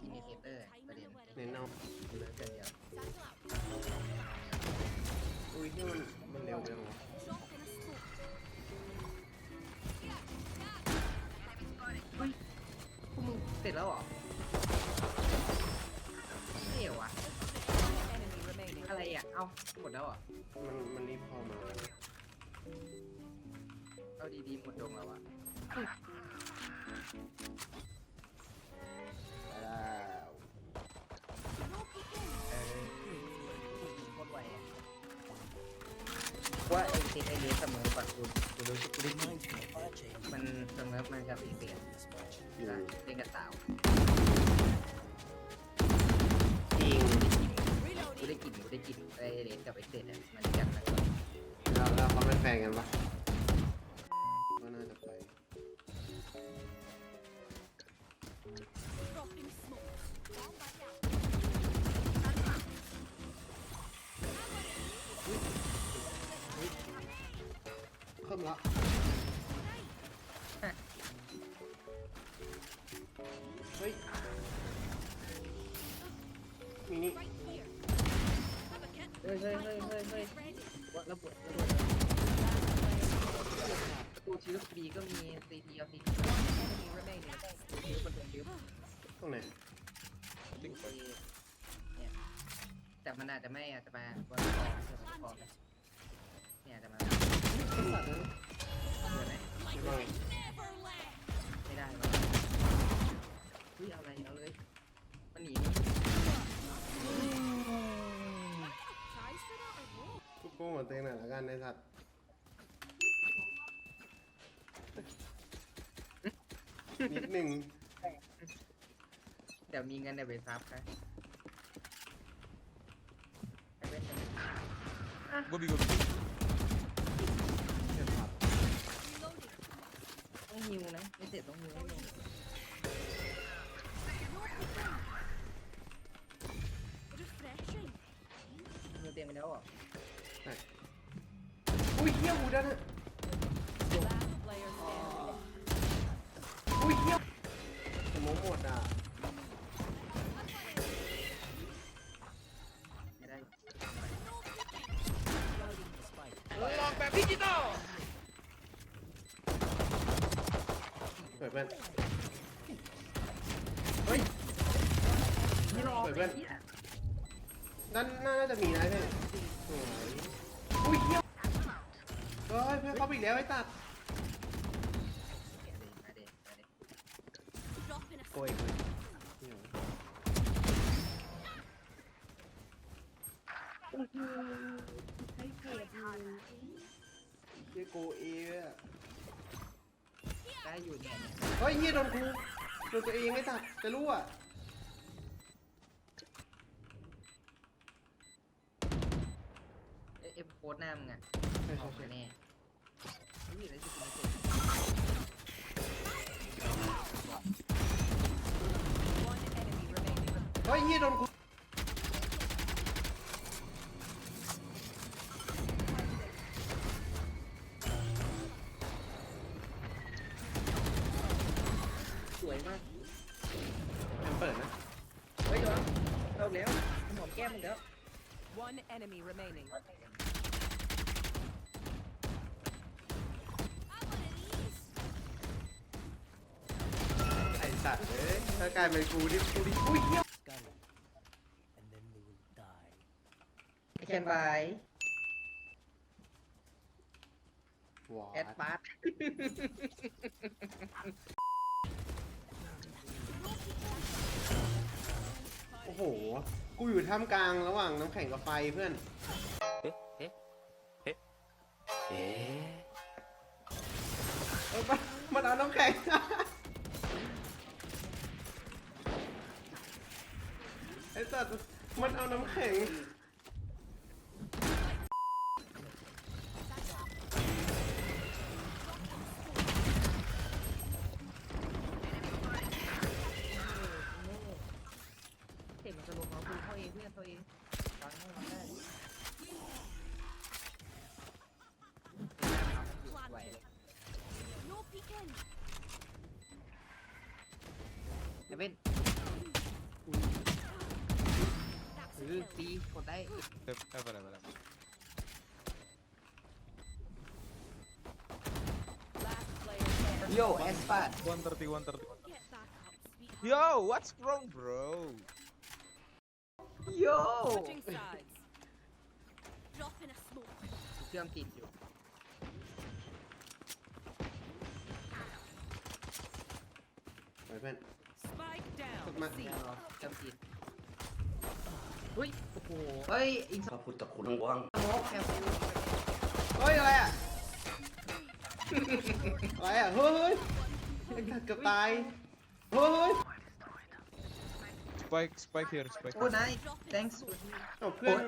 อินดิเคเตอร์ประเด็นเน้นเอาเหลือเกินเดียวอุ้ยที่มันมันเร็วจังวะพวกมึงเสร็จแล้วเหรอไม่เหรอวะ Enemy remaining. อะไรอะ เอ้าหมดแล้วเหรอะ มันมันรีบเข้ามาเอาดีๆหมดดงแล้วอะ ว่าไอ้ติดไอเลี้ยเสมอปะคุณคุณรู้สึกกูได้นมันเสมอมากับไอ้เสียอืมเล่นกับสาวจริงกูได้กลิ่นกูได้กลิ่นไอเดียกับไอเสียมันจัดแล้วแล้วเขาเป็นแฟนกันปะ เพิ่มละเฮ้ยมินิเฮ้ยเฮ้ยเฮ้ยเฮ้ยเฮ้ยว่าระเบิดระเบิดกูชิลบีก็มีซีทีเอาซีที Enemy remaining. มันเป็นยืมตรงไหนเนี่ยแต่มันอาจจะไม่อาจจะมาวันคอเพื่อนเนี่ยอาจจะมา ไหมไม่ต้ไม่ได้หรอเฮ้ยเอาอะไรเอาเลยมันหนีทุกโป้งหมือนเต็งหน่อยละกันในสัตว์นิดหนึ่งเดี๋ยวมีเงินเดี๋ยวไปซับนะไอ้เว้นจะ Gobi gobi. เจ็บสัตว์ ต้องฮิวนะ ไม่เสร็ จต้องฮิวให้ลงฮิวเต็มไปแล้วอะอุ้ยเหี้ยหูดันอะอุ้ยเหี้ยสมองหมดอะไม่ได้เปิด เป็นไม่รอเปิดเพื่อนไหี้ยด้านหน้าน่าจะมีนะเพื่อนสวยอุ้ยเหี้ยเฮ้ยเพื่อนเข้าไปอีกแล้วไอ้ตัดมาเด็มาเด็โกยเลยเหี้ยเหี้ยโกเออะ ได้อยู่เนี่ยเนี่ยเฮ้ยเหี้ยโดนกูโดนตัวเองไอ้ตัดจะรู้อะเอฟโค้ดหน้ามึงอะออกใช่แน่ไม่มีอะไรที่กูไม่เจ็บ One enemy remaining. เฮ้ยเหี้ยโดนกู One enemy remaining. ไอ้สัตว์เอ้ยถ้ากลายเป็นกูดิกูดิอุ้ยเหี้ย scuttle, and then they will die. ไอแคนบายหวาแอดดปาร์ตโอ้โห กูอยู่ท่ามกลางระหว่างน้ำแข็งกับไฟเพื่อน Eh? เออมันมันเอาน้ำแข็ง ไอ้สัตว์มันเอาน้ำแข็ง เห็นมันจะลงเอากูเข้าเองเพื่อนเขาเองวางให้วางได้ไหวเลยไอเว้น อ ตีกดได้ Eh, eh, para, para. Last player standing. โยแอสปาด 130, 130. Get back up, sweetheart. Yo, what's wrong, bro? โย Switching sides. Drop in a smoke. เครื่องติดอยู่ ไปเพื่อน Spike down. Ma- C. เครื่องติด เฮ้ยโอ้โหเฮ้ยอินสพระพุทธคุณกว้างโมกแคมป์เฮ้ยอะไรอะ อะไรอะเฮ้ยไอ้สัตว์เกือบตายเฮ้ย Spike, spike here, spike โอ้ here. นาย thanks เอาเพื่อน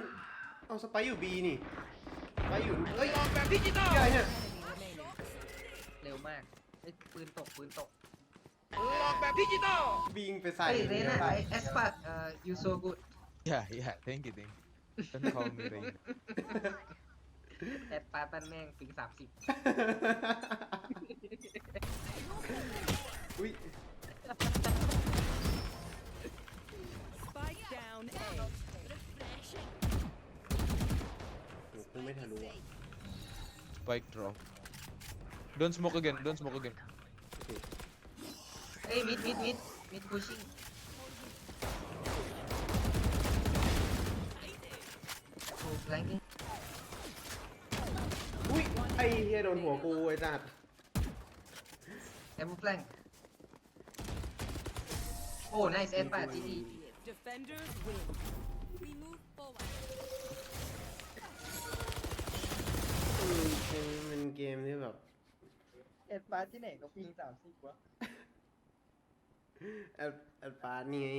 เอาสไปร์อยู่บีนี่สไปร์อยู่เฮ้ยออกแบบดิจิตอลอะไรเนี่ย Enemy remaining. เร็วมากเฮ้ยปืนตกปืนตกบิงไปใส่เฮ้ยเรน่าไปไอแอสปาดเอ่อ you so good Yeah, yeah, thank you, thank you. Don't call me Rain. แอสปาดปั้นแม่งปิงสามสิบ อุ้ย Spike down A. Refreshing. โอ้โหไม่ทะลุอ่ะ Spike drop. Don't smoke again, don't smoke again. เอ้ยมิดมิดมิดมิดพุชชิ่ง โอ้แรงกิ้งอุ้ยไอ้เฮียโดนหัวกูไอ้สัตว์แอมแฟลงโอ้ nice แอสปาดจีดี Defenders win. We move forward. อืมเป็นเกมที่แบบแอสปาดที่ไหนก็ปิงสามสิบวะแอดแอดปาร์ตนี่ไง